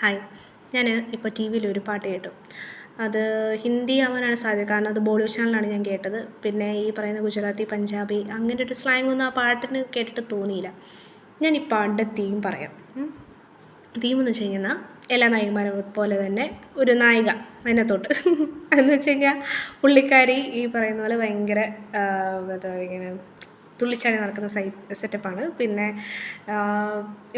Hi ഞാൻ ഇപ്പോൾ T വിയിൽ ഒരു പാട്ട് കേട്ടു. അത് ഹിന്ദി ആവാനാണ് സാധ്യത. കാരണം അത് ബോളിവുഡ് ചാനലാണ് ഞാൻ കേട്ടത്. പിന്നെ ഈ പറയുന്ന ഗുജറാത്തി പഞ്ചാബി അങ്ങനെ ഒരു സ്ലാങ് ഒന്നും ആ പാട്ടിന് കേട്ടിട്ട് തോന്നിയില്ല. ഞാൻ ഈ പാട്ടിന്റെ തീം പറയാം. തീം എന്ന് വെച്ച് കഴിഞ്ഞാൽ എല്ലാ നായികമാരെ പോലെ തന്നെ ഒരു നായിക അതിനകത്തോട്ട്. എന്ന് വെച്ച് കഴിഞ്ഞാൽ പുള്ളിക്കാരി ഈ പറയുന്ന പോലെ ഭയങ്കര എന്താ ഇങ്ങനെ തുള്ളിച്ചാടി നടക്കുന്ന സൈ സെറ്റപ്പാണ് പിന്നെ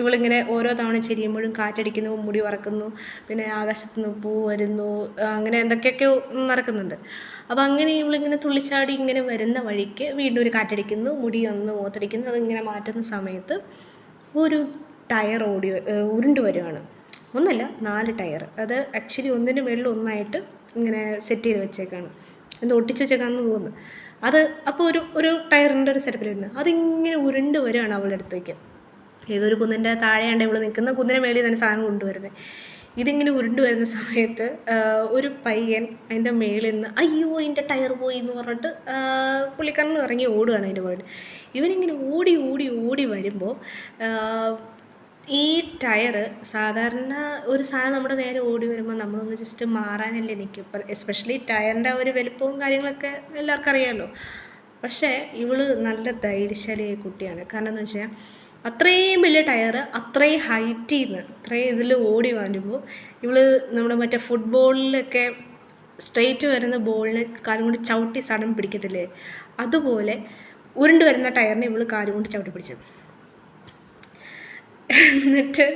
ഇവളിങ്ങനെ ഓരോ തവണ ചെരിയുമ്പോഴും കാറ്റടിക്കുന്നു മുടി വറക്കുന്നു പിന്നെ ആകാശത്ത് നിന്ന് പൂ വരുന്നു അങ്ങനെ എന്തൊക്കെയൊക്കെയോ നടക്കുന്നുണ്ട്. അപ്പോൾ അങ്ങനെ ഇവളിങ്ങനെ തുള്ളിച്ചാടി ഇങ്ങനെ വരുന്ന വഴിക്ക് വീണ്ടും ഒരു കാറ്റടിക്കുന്നു മുടി ഒന്ന് മൂത്തടിക്കുന്നു അതിങ്ങനെ മാറ്റുന്ന സമയത്ത് ഒരു ടയർ ഓടി ഉരുണ്ട് വരുവാണ്. ഒന്നല്ല നാല് ടയർ. അത് ആക്ച്വലി ഒന്നിന് മുകളിൽ ഒന്നായിട്ട് ഇങ്ങനെ സെറ്റ് ചെയ്ത് വെച്ചേക്കാണ്. എന്ത് ഒട്ടിച്ച് വെച്ചേക്കാണെന്ന് തോന്നുന്നു. അത് അപ്പോൾ ഒരു ഒരു ടയറിന്റെ ഒരു സെറ്റപ്പിൽ വരുന്നത്. അതിങ്ങനെ ഉരുണ്ട് വരികയാണ് അവളുടെ അടുത്തേക്ക്. ഏതൊരു കുന്നിന്റെ താഴെയാണ്ട് ഇവൾ നിൽക്കുന്ന കുന്നിന്റെ മേളിൽ തന്നെ സാധനം കൊണ്ടുവരുന്നത് ഇതിങ്ങനെ ഉരുണ്ട് വരുന്ന സമയത്ത് ഒരു പയ്യൻ അതിന്റെ മേളിൽ നിന്ന് അയ്യോ എന്റെ ടയർ പോയി എന്ന് പറഞ്ഞിട്ട് പുള്ളിക്കാരൻ ഇറങ്ങി ഓടുകയാണ് അതിന്റെ പുറകിൽ ഇവനിങ്ങനെ ഓടി ഓടി ഓടി വരുമ്പോൾ ഈ ടയർ സാധാരണ ഒരു സാധനം നമ്മുടെ നേരെ ഓടി വരുമ്പോൾ നമ്മളൊന്ന് ജസ്റ്റ് മാറാനല്ലേ നിൽക്കും ഇപ്പം എസ്പെഷ്യലി ടയറിന്റെ ഒരു വലുപ്പവും കാര്യങ്ങളൊക്കെ എല്ലാവർക്കും അറിയാമല്ലോ പക്ഷേ ഇവൾ നല്ല ധൈര്യശാലിയായ കുട്ടിയാണ്. കാരണം എന്ന് വെച്ചാൽ അത്രയും വലിയ ടയർ അത്രയും ഹൈറ്റിൽ നിന്ന് അത്രയും ഇതിൽ ഓടി വരുമ്പോൾ ഇവൾ നമ്മുടെ മറ്റേ ഫുട്ബോളിലൊക്കെ സ്ട്രെയിറ്റ് വരുന്ന ബോളിനെ കാലും കൊണ്ട് ചവിട്ടി സടം പിടിക്കത്തില്ലേ? അതുപോലെ ഉരുണ്ട് വരുന്ന ടയറിനെ ഇവൾ കാലും കൊണ്ട് ചവിട്ടി പിടിച്ചത്. എന്നിട്ട്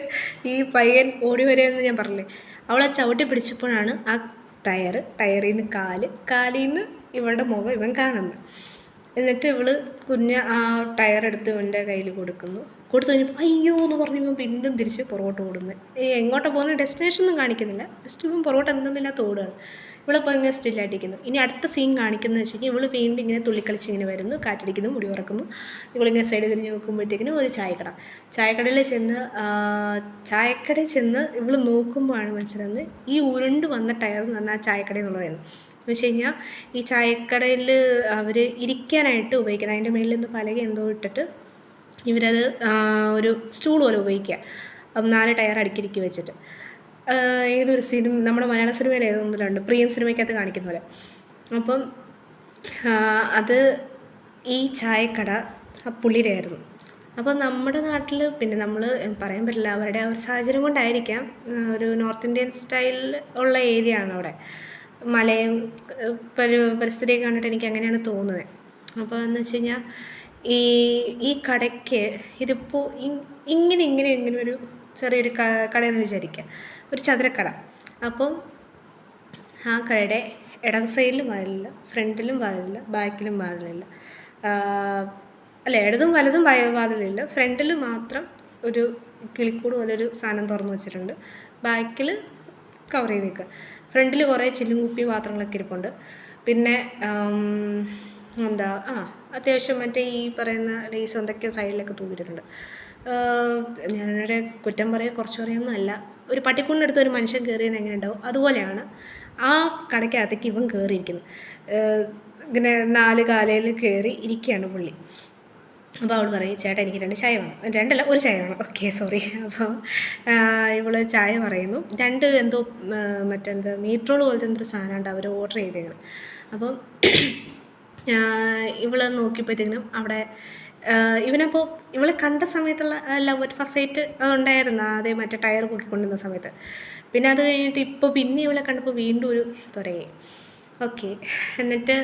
ഈ പയ്യൻ ഓടി വരികയെന്ന് ഞാൻ പറഞ്ഞില്ലേ? അവളെ ചവിട്ടി പിടിച്ചപ്പോഴാണ് ആ ടയർ ടയറിൽ നിന്ന് കാൽ കാലിൽ നിന്ന് ഇവളുടെ മുഖം ഇവൻ കാണുന്നത്. എന്നിട്ട് ഇവൾ കുഞ്ഞ ആ ടയർ എടുത്ത് ഇവന്റെ കയ്യിൽ കൊടുക്കുന്നു. കൊടുത്തു കഴിഞ്ഞപ്പോൾ അയ്യോ എന്ന് പറഞ്ഞ് ഇവൻ വീണ്ടും തിരിച്ച് പുറകോട്ട് ഓടുന്നത് ഈ എങ്ങോട്ട പോകുന്ന? ഡെസ്റ്റിനേഷൻ ഒന്നും കാണിക്കുന്നില്ല. ജസ്റ്റ് ഇവൻ പുറകോട്ട് എന്തെന്നില്ലാത്ത ഓടുകയാണ് ഇവളിപ്പോൾ ഇങ്ങനെ സ്റ്റില്ലായിട്ടിരിക്കുന്നു ഇനി അടുത്ത സീൻ കാണിക്കുന്നത് വെച്ച് കഴിഞ്ഞാൽ ഇവൾ വീണ്ടും ഇങ്ങനെ തുള്ളിക്കളിച്ച് ഇങ്ങനെ വരുന്നു കാറ്റടിക്കുന്നു മുടി ഉറക്കുന്നു. ഇവളിങ്ങനെ സൈഡ് തിരിഞ്ഞ് നോക്കുമ്പോഴത്തേക്കിനും ഒരു ചായക്കട. ചായക്കടയിൽ ചെന്ന് ചായക്കടയിൽ ചെന്ന് ഇവൾ നോക്കുമ്പോഴാണ് മനസ്സിലാകുന്നത് ഈ ഉരുണ്ട് വന്ന ടയർ എന്ന് പറഞ്ഞാൽ ആ ചായക്കട എന്ന് വെച്ച് കഴിഞ്ഞാൽ ഈ ചായക്കടയിൽ അവർ ഇരിക്കാനായിട്ട് ഉപയോഗിക്കുന്നത്. അതിന്റെ മേളിൽ നിന്ന് പലക എന്തോ ഇട്ടിട്ട് ഇവരത് ഒരു സ്റ്റൂൾ പോലെ ഉപയോഗിക്കുക. നാല് ടയർ അടുക്കിടുക്കി വെച്ചിട്ട്. ഏതൊരു സിനിമ നമ്മുടെ മലയാള സിനിമയിൽ ഏതൊന്നിലുണ്ട് പ്രിയം സിനിമയ്ക്കകത്ത് കാണിക്കുന്ന പോലെ. അപ്പം അത് ഈ ചായക്കട ആ പുള്ളിയുടെ ആയിരുന്നു. അപ്പോൾ നമ്മുടെ നാട്ടിൽ പിന്നെ നമ്മൾ പറയാൻ പറ്റില്ല അവരുടെ ആ ഒരു സാഹചര്യം കൊണ്ടായിരിക്കാം ഒരു നോർത്ത് ഇന്ത്യൻ സ്റ്റൈലിൽ ഉള്ള ഏരിയ ആണ് അവിടെ. മലയും പരി പരിസ്ഥിതിയൊക്കെ കണ്ടിട്ട് എനിക്ക് അങ്ങനെയാണ് തോന്നുന്നത്. അപ്പോൾ എന്ന് വെച്ച് കഴിഞ്ഞാൽ ഈ ഈ കടയ്ക്ക് ഇതിപ്പോൾ ഇങ്ങനെ ഇങ്ങനെ ഇങ്ങനെ ഒരു ചെറിയൊരു കടയെന്ന് വിചാരിക്കുക ഒരു ചതുരക്കട. അപ്പം ആ കടയുടെ ഇടത് സൈഡിലും വാതിലില്ല ഫ്രണ്ടിലും വാതിലില്ല ബാക്കിലും വാതിലില്ല. അല്ല ഇടതും വലതും വാതിലില്ല. ഫ്രണ്ടിൽ മാത്രം ഒരു കിളിക്കൂട് പോലെ ഒരു സാധനം തുറന്ന് വെച്ചിട്ടുണ്ട്. ബാക്കിൽ കവർ ചെയ്ത് നിൽക്കുക ഫ്രണ്ടിൽ കുറേ ചില്ലും കുപ്പി പാത്രങ്ങളൊക്കെ ഇരിപ്പുണ്ട്. പിന്നെ എന്താ ആ അത്യാവശ്യം മറ്റേ ഈ പറയുന്ന ലേസ് എന്തൊക്കെയോ സൈഡിലൊക്കെ തൂക്കിയിട്ടുണ്ട് ഞാനൊരു കുറ്റം പറയുക കുറച്ച് പറയുന്നതല്ല ഒരു പട്ടിക്കുണ്ടെടുത്ത് ഒരു മനുഷ്യൻ കയറിയെന്ന് എങ്ങനെ ഉണ്ടാവും? അതുപോലെയാണ് ആ കടയ്ക്കകത്തേക്ക് ഇവൻ കയറിയിരിക്കുന്നത്. ഇങ്ങനെ നാല് കാലയിൽ കയറി ഇരിക്കുകയാണ് പുള്ളി. അപ്പോൾ അവൾ പറയും ചേട്ടാ എനിക്ക് രണ്ട് ചായ വേണം. രണ്ടല്ല ഒരു ചായ വേണം. ഓക്കെ സോറി അപ്പോൾ ഇവൾ ചായ പറയുന്നു. രണ്ട് എന്തോ മറ്റെന്താ മീറ്റ് റോൾ പോലത്തെ എന്തൊരു സാധനമുണ്ട് അവർ ഓർഡർ ചെയ്തേക്കണം. അപ്പം ഇവൾ നോക്കിയപ്പോഴത്തേക്കിനും അവിടെ ഇവനപ്പോൾ ഇവളെ കണ്ട സമയത്തുള്ള ലവ് അറ്റ് ഫസ്റ്റ് സൈറ്റ് ഉണ്ടായിരുന്നു. അതേ മറ്റേ ടയർ പൊക്കിക്കൊണ്ടിരുന്ന സമയത്ത്. പിന്നെ അത് കഴിഞ്ഞിട്ട് ഇപ്പോൾ പിന്നെ ഇവളെ കണ്ടപ്പോൾ വീണ്ടും ഒരു തുടങ്ങി. ഓക്കെ എന്നിട്ട്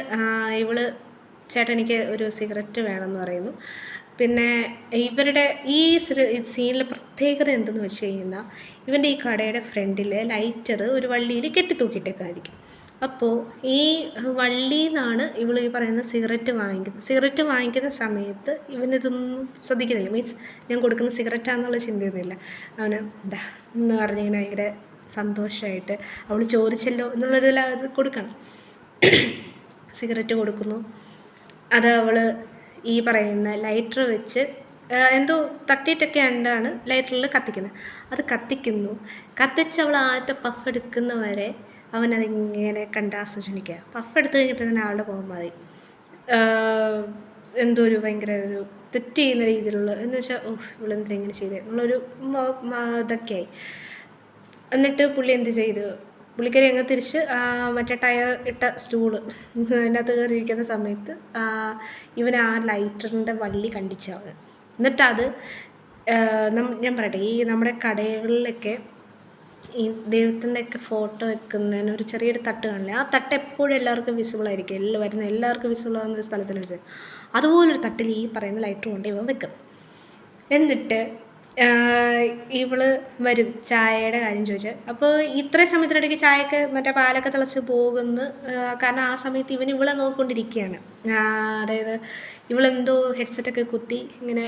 ഇവൾ ചേട്ടൻ എനിക്ക് ഒരു സിഗരറ്റ് വേണമെന്ന് പറയുന്നു. പിന്നെ ഇവരുടെ ഈ സീനിലെ പ്രത്യേകത എന്തെന്ന് വെച്ച് കഴിഞ്ഞാൽ ഇവന്റെ ഈ കടയുടെ ഫ്രണ്ടിൽ ലൈറ്റർ ഒരു വള്ളിയിൽ കെട്ടിത്തൂക്കിയിട്ടേക്കായിരിക്കും. അപ്പോൾ ഈ വള്ളിയിൽ നിന്നാണ് ഇവൾ ഈ പറയുന്ന സിഗരറ്റ് വാങ്ങിക്കുന്നത്. സിഗരറ്റ് വാങ്ങിക്കുന്ന സമയത്ത് ഇവനിതൊന്നും ശ്രദ്ധിക്കുന്നില്ല. മീൻസ് ഞാൻ കൊടുക്കുന്ന സിഗരറ്റാന്നുള്ള ചിന്തയൊന്നുമില്ല. അവന് എന്താ എന്ന് പറഞ്ഞിങ്ങനെ ഭയങ്കര സന്തോഷമായിട്ട് അവൾ ചോദിച്ചല്ലോ എന്നുള്ളൊരു കൊടുക്കണം. സിഗരറ്റ് കൊടുക്കുന്നു. അത് അവൾ ഈ പറയുന്ന ലൈറ്റർ വെച്ച് എന്തോ തട്ടിയിട്ടൊക്കെ ഉണ്ടാണ് ലൈറ്ററിൽ കത്തിക്കുന്നത്. അത് കത്തിക്കുന്നു. കത്തിച്ച് അവൾ ആദ്യത്തെ പഫ് എടുക്കുന്നവരെ അവനതിങ്ങനെ കണ്ട് ആസ്വദിക്കുക പഫ് എടുത്തു കഴിഞ്ഞപ്പോൾ തന്നെ ആളുടെ മാറി. ആ, എന്തോ ഒരു ഭയങ്കര ഒരു തെറ്റ് ചെയ്യുന്ന രീതിയിലുള്ള എന്ന് വെച്ചാൽ ഓഹ് ഇവളെന്തിനാ ഇങ്ങനെ ചെയ്തത് എന്നുള്ളൊരു ഇതൊക്കെയായി. എന്നിട്ട് പുള്ളി എന്ത് ചെയ്തു? പുള്ളിക്കാരി അങ്ങ് തിരിച്ച് മറ്റേ ടയർ ഇട്ട സ്റ്റൂൾ അതിനകത്ത് കയറിയിരിക്കുന്ന സമയത്ത് ഇവൻ ആ ലൈറ്ററിന്റെ വള്ളി കണ്ടിച്ചവൻ എന്നിട്ടത് ഞാൻ പറയട്ടെ ഈ നമ്മുടെ കടകളിലൊക്കെ ഈ ദൈവത്തിന്റെ ഒക്കെ ഫോട്ടോ വെക്കുന്നതിന് ഒരു ചെറിയൊരു തട്ട് കാണില്ലേ? ആ തട്ട് എപ്പോഴും എല്ലാവർക്കും വിസിബിൾ ആയിരിക്കും. എല്ലാം വരുന്ന എല്ലാവർക്കും വിസിബിൾ ആകുന്ന ഒരു സ്ഥലത്തിൽ വെച്ച് അതുപോലൊരു തട്ടിൽ ഈ പറയുന്ന ലൈറ്റർ കൊണ്ട് ഇവൻ വെക്കും. എന്നിട്ട് ഇവൾ വരും ചായയുടെ കാര്യം ചോദിച്ചാൽ അപ്പോൾ ഇത്രയും സമയത്തിനിടയ്ക്ക് ചായക്ക് മറ്റേ പാലൊക്കെ തിളച്ച് പോകുന്ന. കാരണം ആ സമയത്ത് ഇവൻ ഇവളെ നോക്കിക്കൊണ്ടിരിക്കുകയാണ്. അതായത് ഇവളെന്തോ ഹെഡ്സെറ്റൊക്കെ കുത്തി ഇങ്ങനെ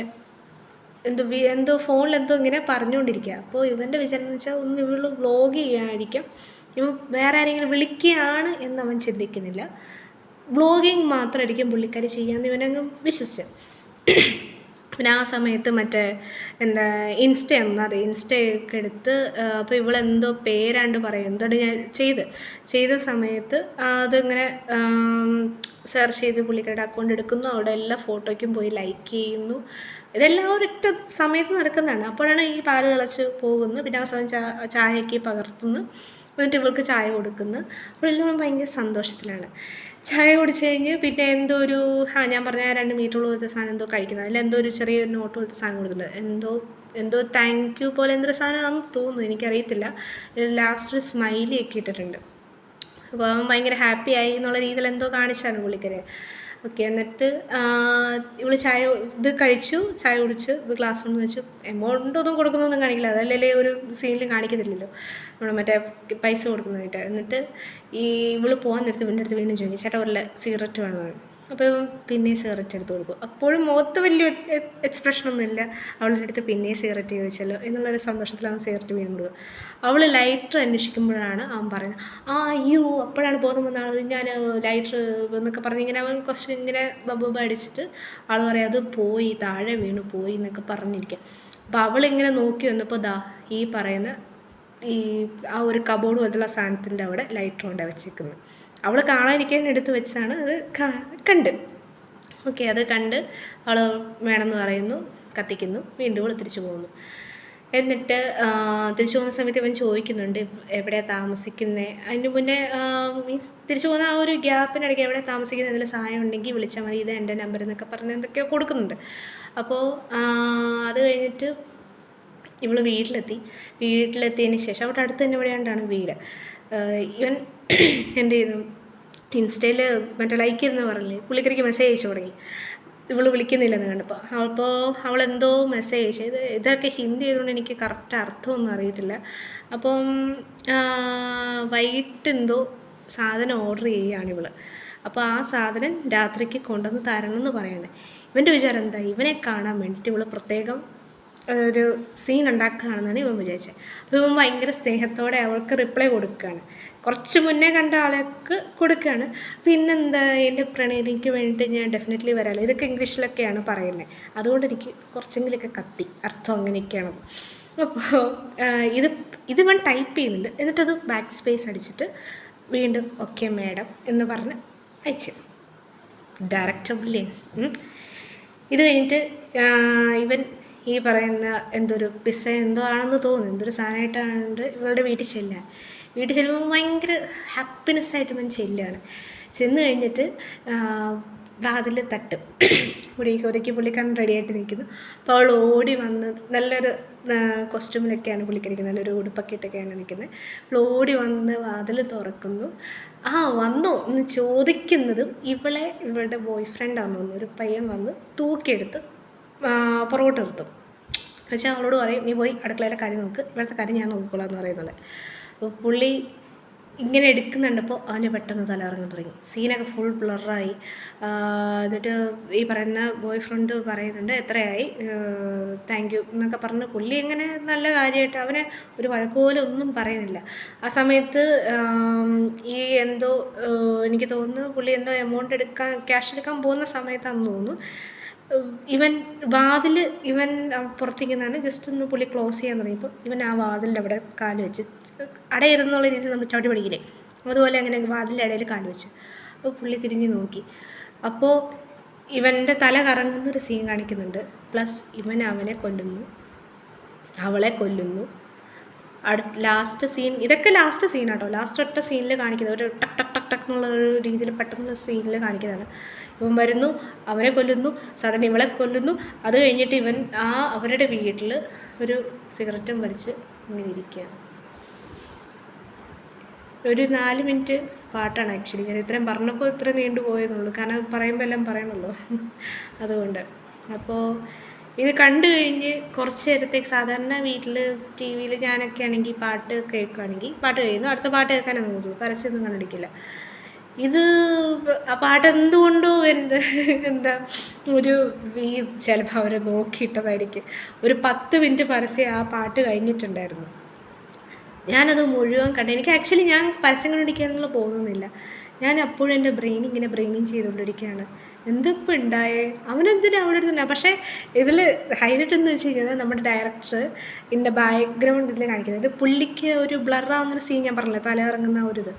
എന്തോ എന്തോ ഫോണിൽ എന്തോ ഇങ്ങനെ പറഞ്ഞുകൊണ്ടിരിക്കുക അപ്പോൾ ഇവന്റെ വിചാരം എന്ന് വെച്ചാൽ ഒന്ന് ഇവൾ വ്ലോഗ് ചെയ്യാതിരിക്കും ഇവ വേറെ ആരെങ്കിലും വിളിക്കുകയാണ് എന്ന് അവൻ ചിന്തിക്കുന്നില്ല. വ്ലോഗിങ് മാത്രമായിരിക്കും പുള്ളിക്കാരി ചെയ്യാമെന്ന് ഇവനങ്ങ് വിശ്വസിച്ചു. പിന്നെ ആ സമയത്ത് മറ്റേ എന്താ ഇൻസ്റ്റ എന്നത് ഇൻസ്റ്റയൊക്കെ എടുത്ത് അപ്പോൾ ഇവളെന്തോ പേരാണ്ട് പറയും. എന്തോട് ഞാൻ ചെയ്ത്? ചെയ്ത സമയത്ത് അതിങ്ങനെ സെർച്ച് ചെയ്ത് പുള്ളിക്കാരുടെ അക്കൗണ്ട് എടുക്കുന്നു. അവിടെ എല്ലാ ഫോട്ടോയ്ക്കും പോയി ലൈക്ക് ചെയ്യുന്നു. ഇതെല്ലാം ഒരൊറ്റ സമയത്ത് നടക്കുന്നതാണ്. അപ്പോഴാണ് ഈ പാൽ തിളച്ച് പോകുന്നു. പിന്നെ അവസാനം ചാ ചായക്ക് പകർത്തുന്നു. എന്നിട്ട് ഇവൾക്ക് ചായ കൊടുക്കുന്നു. അപ്പോൾ എല്ലാവരും ഭയങ്കര സന്തോഷത്തിലാണ്. ചായ കുടിച്ച് കഴിഞ്ഞ് പിന്നെ എന്തോ ഒരു ആ ഞാൻ പറഞ്ഞ രണ്ട് മീറ്റർ പോലത്തെ സാധനം എന്തോ കഴിക്കുന്നത്. അതിൽ എന്തോ ഒരു ചെറിയ നോട്ട് പോലത്തെ സാധനം കൊടുക്കുന്നുണ്ട് എന്തോ എന്തോ താങ്ക് യു പോലെ എന്തൊരു സാധനമാണെന്ന് തോന്നുന്നു. എനിക്കറിയത്തില്ല. ലാസ്റ്റ് ഒരു സ്മൈലി ഒക്കെ ഇട്ടിട്ടുണ്ട്. അപ്പോൾ അവൻ ഭയങ്കര ഹാപ്പി ആയി എന്നുള്ള രീതിയിൽ എന്തോ കാണിച്ചാണ് പുള്ളിക്കാരെ ഓക്കെ എന്നിട്ട് ഇവൾ ചായ ഇത് കഴിച്ചു ചായ കുടിച്ച് ഇത് ഗ്ലാസ് കൊണ്ട് വെച്ചു എമൗണ്ട് ഒന്നും കൊടുക്കുന്നൊന്നും കാണിക്കില്ല. അതല്ലേ ഒരു സീനിൽ കാണിക്കത്തില്ലല്ലോ. നമ്മൾ മറ്റേ പൈസ കൊടുക്കുന്നതായിട്ട്. എന്നിട്ട് ഈ ഇവൾ പോകാൻ നേരത്ത് വീണ്ടെടുത്ത് വീണ്ടും ചോദിക്കും ചേട്ടാ ഒരു സിഗരറ്റ് വേണമെന്ന് അപ്പോൾ പിന്നെ സിഗരറ്റ് എടുത്ത് കൊടുക്കും. അപ്പോഴും മുഖത്ത് വലിയ എക്സ്പ്രഷനൊന്നും ഇല്ല അവളുടെ അടുത്ത് പിന്നെ സിഗരറ്റ് ചോദിച്ചല്ലോ എന്നുള്ളൊരു സന്തോഷത്തിൽ അവൻ സിഗരറ്റ് വീണ്ടും കൊടുക്കും അവൾ ലൈറ്റർ അന്വേഷിക്കുമ്പോഴാണ് അവൻ പറയുന്നത് ആ അയ്യോ അപ്പോഴാണ് ബോധം വന്നാൽ ഞാൻ ലൈറ്റർ എന്നൊക്കെ പറഞ്ഞ് ഇങ്ങനെ അവൻ കുറച്ച് ഇങ്ങനെ ബബൂബ അടിച്ചിട്ട് ആൾ പറയാം അത് പോയി താഴെ വീണു പോയി എന്നൊക്കെ പറഞ്ഞിരിക്കാം അപ്പോൾ അവളിങ്ങനെ നോക്കി വന്നപ്പോൾ ദാ ഈ പറയുന്ന ഈ ആ ഒരു കബോർഡ് പോലത്തുള്ള സാധനത്തിന്റെ അവിടെ ലൈറ്റർ കൊണ്ടാണ് വെച്ചേക്കുന്നത്. അവൾ കാണാതിരിക്കാൻ എടുത്ത് വെച്ചാണ് അത് കണ്ട്. ഓക്കെ അത് കണ്ട് അവൾ വേണമെന്ന് പറയുന്നു കത്തിക്കുന്നു വീണ്ടും അവൾ തിരിച്ചു പോകുന്നു. എന്നിട്ട് തിരിച്ചു പോകുന്ന സമയത്ത് ഇവൻ ചോദിക്കുന്നുണ്ട് എവിടെയാണ് താമസിക്കുന്നത് അതിന് മുന്നേ മീൻസ് തിരിച്ചു പോകുന്ന ആ ഒരു ഗ്യാപ്പിനിടയ്ക്ക് എവിടെ താമസിക്കുന്ന എന്തെങ്കിലും സഹായം ഉണ്ടെങ്കിൽ വിളിച്ചാൽ മതി ഇത് എന്റെ നമ്പർ എന്നൊക്കെ പറഞ്ഞ് എന്തൊക്കെയോ കൊടുക്കുന്നുണ്ട്. അപ്പോൾ അത് കഴിഞ്ഞിട്ട് ഇവൾ വീട്ടിലെത്തി. വീട്ടിലെത്തിയതിന് ശേഷം അവിടെ അടുത്ത് തന്നെ ഇവിടെയാണ്ടാണ് വീട്. ഇവൻ എന്ത് ചെയ്തു ഇൻസ്റ്റയിൽ മറ്റേ ലൈക്ക് ചെയ്തെന്ന് പറഞ്ഞില്ലേ? പുള്ളിക്കാരിക്ക് മെസ്സേജ് അയച്ചു തുടങ്ങി. ഇവൾ വിളിക്കുന്നില്ലെന്ന് കണ്ടപ്പോൾ അപ്പോൾ അവൾ എന്തോ മെസ്സേജ് അയച്ചു. ഇത് ഇതൊക്കെ ഹിന്ദി ആയതുകൊണ്ട് എനിക്ക് കറക്റ്റ് അർത്ഥമൊന്നും അറിയത്തില്ല. അപ്പം വൈകിട്ട് എന്തോ സാധനം ഓർഡർ ചെയ്യുകയാണ് ഇവൾ അപ്പോൾ ആ സാധനം രാത്രിക്ക് കൊണ്ടുവന്ന് തരണം എന്ന് പറയണേ. ഇവന്റെ വിചാരം എന്താ? ഇവനെ കാണാൻ വേണ്ടിയിട്ട് ഇവൾ പ്രത്യേകം ഒരു സീൻ ഉണ്ടാക്കുകയാണെന്നാണ് ഇവൻ വിചാരിച്ചത്. അപ്പോൾ ഇവൻ ഭയങ്കര സ്നേഹത്തോടെ അവൾക്ക് റിപ്ലൈ കൊടുക്കുകയാണ്. കുറച്ച് മുന്നേ കണ്ട ആൾക്ക് കൊടുക്കുകയാണ്. പിന്നെന്താ എന്റെ പ്രണയിനിക്ക് വേണ്ടിയിട്ട് ഞാൻ ഡെഫിനറ്റ്ലി വരാമല്ലോ ഇതൊക്കെ ഇംഗ്ലീഷിലൊക്കെയാണ് പറയുന്നത്. അതുകൊണ്ട് എനിക്ക് കുറച്ചെങ്കിലൊക്കെ കത്തി. അർത്ഥം അങ്ങനെയൊക്കെയാണ്. അപ്പോൾ ഇത് ഇത് ഇവൻ ടൈപ്പ് ചെയ്യുന്നുണ്ട്. എന്നിട്ടത് ബാക്ക് സ്പേസ് അടിച്ചിട്ട് വീണ്ടും ഓക്കെ മാഡം എന്ന് പറഞ്ഞ് അയച്ചു. ഡയറക്റ്റ് ബ്രില്യൻസ് ഇത് കഴിഞ്ഞിട്ട് ഇവൻ ഈ പറയുന്ന എന്തൊരു പിസ്സ എന്തോ ആണെന്ന് തോന്നുന്നു. എന്തൊരു സാധനമായിട്ടാണ് ഇവളുടെ വീട്ടിൽ ചെല്ലാൻ വീട്ടിൽ ചെല്ലുമ്പോൾ ഭയങ്കര ഹാപ്പിനെസ് ആയിട്ട് ഇവൻ ചെല്ലുകയാണ്. ചെന്ന് കഴിഞ്ഞിട്ട് വാതിൽ തട്ടും. കുടിക്ക് ഒതുക്കി പുള്ളിക്കാരൻ റെഡിയായിട്ട് നിൽക്കുന്നു. അപ്പോൾ അവൾ ഓടി വന്ന് നല്ലൊരു കോസ്റ്റ്യൂമിലൊക്കെയാണ് പുള്ളിക്കരിക്കുന്നത് നല്ലൊരു ഉടുപ്പൊക്കെ ഇട്ടൊക്കെയാണ് നിൽക്കുന്നത്. അവൾ ഓടി വന്ന് വാതിൽ തുറക്കുന്നു. ആ വന്നു. എന്ന് ചോദിക്കുന്നതും ഇവളെ ഇവളുടെ ബോയ് ഫ്രണ്ടാണെന്ന് ഒരു പയ്യൻ വന്ന് തൂക്കിയെടുത്ത് പുറകോട്ട് നിർത്തും. പക്ഷേ അവളോട് പറയും നീ പോയി അടുക്കളയിലെ കാര്യം നോക്ക്. ഇവിടുത്തെ കാര്യം ഞാൻ നോക്കിക്കോളാം എന്ന് പറയുന്നത്. അപ്പോൾ പുള്ളി ഇങ്ങനെ എടുക്കുന്നുണ്ടപ്പോൾ അവന് പെട്ടെന്ന് തലകറങ്ങി തുടങ്ങി. സീനൊക്കെ ഫുൾ ബ്ലറായി എന്നിട്ട് ഈ പറയുന്ന ബോയ് ഫ്രണ്ട് പറയുന്നുണ്ട് എത്രയായി? താങ്ക് യു എന്നൊക്കെ പറഞ്ഞ് പുള്ളി എങ്ങനെ നല്ല കാര്യമായിട്ട് അവനെ ഒരു വഴക്കുപോലെ ഒന്നും പറയുന്നില്ല. ആ സമയത്ത് ഈ എന്തോ എനിക്ക് തോന്നുന്നു പുള്ളി എന്തോ എമൗണ്ട് എടുക്കാൻ ക്യാഷ് എടുക്കാൻ പോകുന്ന സമയത്താണെന്ന് തോന്നുന്നു. ഇവൻ വാതിൽ ഇവൻ പുറത്തേക്കുന്നതാണ് ജസ്റ്റ് ഒന്ന് പുള്ളി ക്ലോസ് ചെയ്യാൻ തുടങ്ങിയപ്പോൾ ഇവൻ ആ വാതിലിന്റെ അവിടെ കാൽ വെച്ച് അടയിരുന്നുള്ള രീതിയിൽ നമ്മൾ ചവിട്ടി പിടിക്കില്ലേ? അതുപോലെ അങ്ങനെ വാതിലിന്റെ ഇടയിൽ കാൽ വെച്ച്. അപ്പോൾ പുള്ളി തിരിഞ്ഞ് നോക്കി. അപ്പോൾ ഇവന്റെ തല കറങ്ങുന്നൊരു സീൻ കാണിക്കുന്നുണ്ട്. പ്ലസ് ഇവൻ അവനെ കൊല്ലുന്നു. അവളെ കൊല്ലുന്നു. അടുത്ത ലാസ്റ്റ് സീൻ ഇതൊക്കെ ലാസ്റ്റ് സീൻ ആട്ടോ. ലാസ്റ്റ് ഒറ്റ സീനിൽ കാണിക്കുന്നത്. ഒരു ടക് ടക് ടക് ടക് എന്നുള്ള ഒരു രീതിയിൽ പെട്ടെന്നുള്ള സീനിൽ കാണിക്കുന്നതാണ്. ഇവൻ വരുന്നു അവനെ കൊല്ലുന്നു സഡൻ ഇവളെ കൊല്ലുന്നു. അത് കഴിഞ്ഞിട്ട് ഇവൻ ആ അവരുടെ വീട്ടിൽ ഒരു സിഗരറ്റും വലിച്ച് ഇങ്ങനെ ഇരിക്കുകയാണ്. ഒരു നാല് മിനിറ്റ് പാട്ടാണ് ആക്ച്വലി. ഞാൻ ഇത്രയും പറഞ്ഞപ്പോൾ ഇത്ര നീണ്ടു പോയെന്നുള്ളൂ കാരണം പറയുമ്പോൾ എല്ലാം പറയണമല്ലോ അതുകൊണ്ട്. അപ്പോൾ ഇത് കണ്ടു കഴിഞ്ഞ് കുറച്ച് നേരത്തേക്ക് സാധാരണ വീട്ടിൽ ടി വിയിൽ ഞാനൊക്കെ ആണെങ്കിൽ പാട്ട് കേൾക്കുകയാണെങ്കിൽ പാട്ട് കഴിയുന്നു അടുത്ത പാട്ട് കേൾക്കാനൊന്നും തോന്നുന്നു പരസ്യമൊന്നും കണ്ടിരിക്കില്ല ഇത് ആ പാട്ട് എന്തുകൊണ്ടോ എന്ത് എന്താ ഒരു ഈ ചിലപ്പോൾ അവരെ നോക്കിയിട്ടതായിരിക്കും. ഒരു പത്ത് മിനിറ്റ് പരസ്യം ആ പാട്ട് കഴിഞ്ഞിട്ടുണ്ടായിരുന്നു. ഞാനത് മുഴുവൻ കണ്ടു എനിക്ക് ആക്ച്വലി ഞാൻ പരസ്യം കണ്ടിരിക്കാനുള്ള പോകുന്നില്ല ഞാൻ അപ്പോഴും എന്റെ ബ്രെയിൻ ഇങ്ങനെ ബ്രെയിനിങ് ചെയ്തുകൊണ്ടിരിക്കുകയാണ്. എന്തിപ്പോൾ ഉണ്ടായേ അവനെന്തിനാ അവിടെ ഇരുന്നില്ല പക്ഷേ ഇതിൽ ഹൈലൈറ്റ് എന്ന് വെച്ച് കഴിഞ്ഞാൽ നമ്മുടെ ഡയറക്ടർ ഇതിന്റെ ബാക്ക്ഗ്രൗണ്ട് ഇതിൽ കാണിക്കുന്നത്. പുള്ളിക്ക് ഒരു ബ്ലറാവുന്ന സീൻ ഞാൻ പറഞ്ഞില്ല തല ഇറങ്ങുന്ന ഒരു ഇത്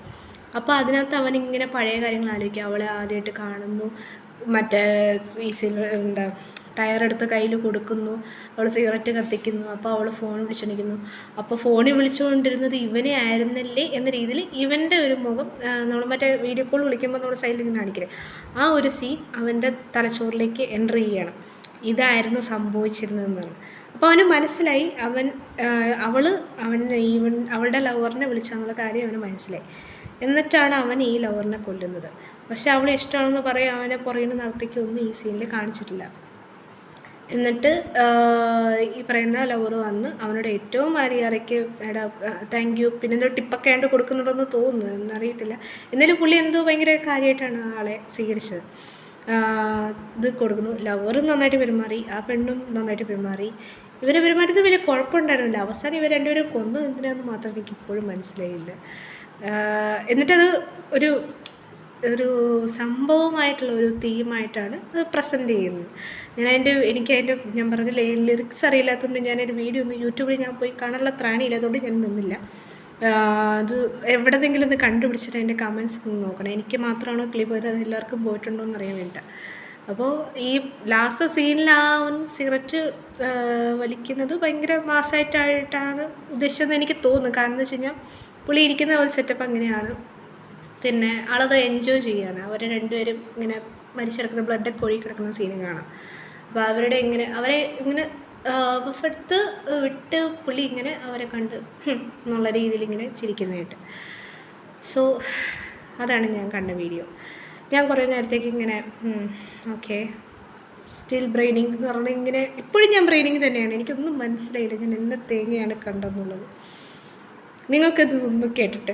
അപ്പോൾ അതിനകത്ത് അവൻ ഇങ്ങനെ പഴയ കാര്യങ്ങൾ ആലോചിക്കുക അവളെ ആദ്യമായിട്ട് കാണുന്നു. മറ്റേ ഈ സിനിമ എന്താ ടയറെടുത്ത് കയ്യിൽ കൊടുക്കുന്നു. അവൾ സിഗരറ്റ് കത്തിക്കുന്നു. അപ്പോൾ അവൾ ഫോൺ വിളിച്ചുകൊണ്ടിരിക്കുന്നു അപ്പോൾ ഫോണിൽ വിളിച്ചുകൊണ്ടിരുന്നത് ഇവനെ ആയിരുന്നല്ലേ എന്ന രീതിയിൽ ഇവന്റെ ഒരു മുഖം നമ്മൾ മറ്റേ വീഡിയോ കോൾ വിളിക്കുമ്പോൾ നമ്മൾ സൈഡിൽ ഇങ്ങനെ കാണിക്കില്ലേ ആ ഒരു സീൻ അവന്റെ തലച്ചോറിലേക്ക് എന്റർ ചെയ്യണം ഇതായിരുന്നു സംഭവിച്ചിരുന്നതെന്നാണ്. അപ്പോൾ അവന് മനസ്സിലായി. അവൻ അവൾ അവൻ ഈവൻ അവളുടെ ലവറിനെ വിളിച്ചെന്നുള്ള കാര്യം അവന് മനസ്സിലായി. എന്നിട്ടാണ് അവൻ ഈ ലവറിനെ കൊല്ലുന്നത്. പക്ഷെ അവളെ ഇഷ്ടമാണെന്ന് പറയും. അവനെ പുറകിൽ നടത്തിക്കൊന്നും ഈ സീനിൽ കാണിച്ചിട്ടില്ല. എന്നിട്ട് ഈ പറയുന്ന ലവർ വന്ന് അവനോട് ഏറ്റവും മര്യാദയ്ക്ക് എടാ താങ്ക് യു പിന്നെ എന്തോ ടിപ്പൊക്കെ ആണ്ട് കൊടുക്കുന്നുണ്ടെന്ന് തോന്നുന്നു എന്നറിയത്തില്ല. എന്നാലും പുള്ളി എന്തോ ഭയങ്കര കാര്യമായിട്ടാണ് ആളെ സ്വീകരിച്ചത്. ഇത് കൊടുക്കുന്നു. ലവറും നന്നായിട്ട് പെരുമാറി ആ പെണ്ണും നന്നായിട്ട് പെരുമാറി. ഇവരെ പെരുമാറ്റത്തിൽ വലിയ കുഴപ്പമുണ്ടായിരുന്നില്ല. അവസാനം ഇവർ രണ്ടുപേരും കൊന്നു. എന്തിനാന്ന് മാത്രം എനിക്ക് ഇപ്പോഴും മനസ്സിലായില്ല എന്നിട്ടത് ഒരു ഒരു സംഭവമായിട്ടുള്ള ഒരു തീമായിട്ടാണ് അത് പ്രസന്റ് ചെയ്യുന്നത്. ഞാൻ അതിന്റെ എനിക്ക് അതിന്റെ ഞാൻ പറഞ്ഞില്ലേ ലിറിക്സ് അറിയില്ലാത്തതുകൊണ്ട് ഞാൻ ഒരു വീഡിയോ ഒന്ന് യൂട്യൂബിൽ ഞാൻ പോയി കാണാനുള്ള ത്രാണിയില്ലാത്തതുകൊണ്ട് ഞാൻ നിന്നില്ല. അത് എവിടെയെങ്കിലും ഒന്ന് കണ്ടുപിടിച്ചിട്ട് അതിന്റെ കമൻസ് ഒന്ന് നോക്കണം. എനിക്ക് മാത്രമാണോ ക്ലിപ്പ് പോയത്? അത് എല്ലാവർക്കും പോയിട്ടുണ്ടോ എന്ന് അറിയാൻ വേണ്ട അപ്പോൾ ഈ ലാസ്റ്റ് സീനിൽ ആ സിഗരറ്റ് വലിക്കുന്നത് ഭയങ്കര മാസമായിട്ടായിട്ടാണ് ഉദ്ദേശിച്ചതെന്ന് എനിക്ക് തോന്നുന്നു. കാരണം എന്ന് വെച്ച് കഴിഞ്ഞാൽ പുള്ളി ഇരിക്കുന്ന ഒരു സെറ്റപ്പ് അങ്ങനെയാണ്. പിന്നെ ആളത് എൻജോയ് ചെയ്യാണ്. അവർ രണ്ടുപേരും ഇങ്ങനെ മരിച്ചിടക്കുന്ന ബ്ലഡൊക്കെ ഒഴുകി കിടക്കുന്ന സീനും കാണാം. അപ്പോൾ അവരുടെ ഇങ്ങനെ അവരെ ഇങ്ങനെ എടുത്ത് വിട്ട് പുള്ളി ഇങ്ങനെ അവരെ കണ്ട് എന്നുള്ള രീതിയിൽ ഇങ്ങനെ ചിരിക്കുന്നതായിട്ട്. സോ അതാണ് ഞാൻ കണ്ട വീഡിയോ ഞാൻ കുറേ നേരത്തേക്ക് ഇങ്ങനെ ഓക്കെ സ്റ്റിൽ ബ്രെയിനിങ് എന്ന് പറഞ്ഞാൽ ഇങ്ങനെ ഇപ്പോഴും ഞാൻ ബ്രെയിനിങ് തന്നെയാണ്. എനിക്കൊന്നും മനസ്സിലായില്ല ഞാൻ എന്നെ തേങ്ങയാണ് കണ്ടെന്നുള്ളത് നിങ്ങൾക്കത് ഒന്ന് കേട്ടിട്ട്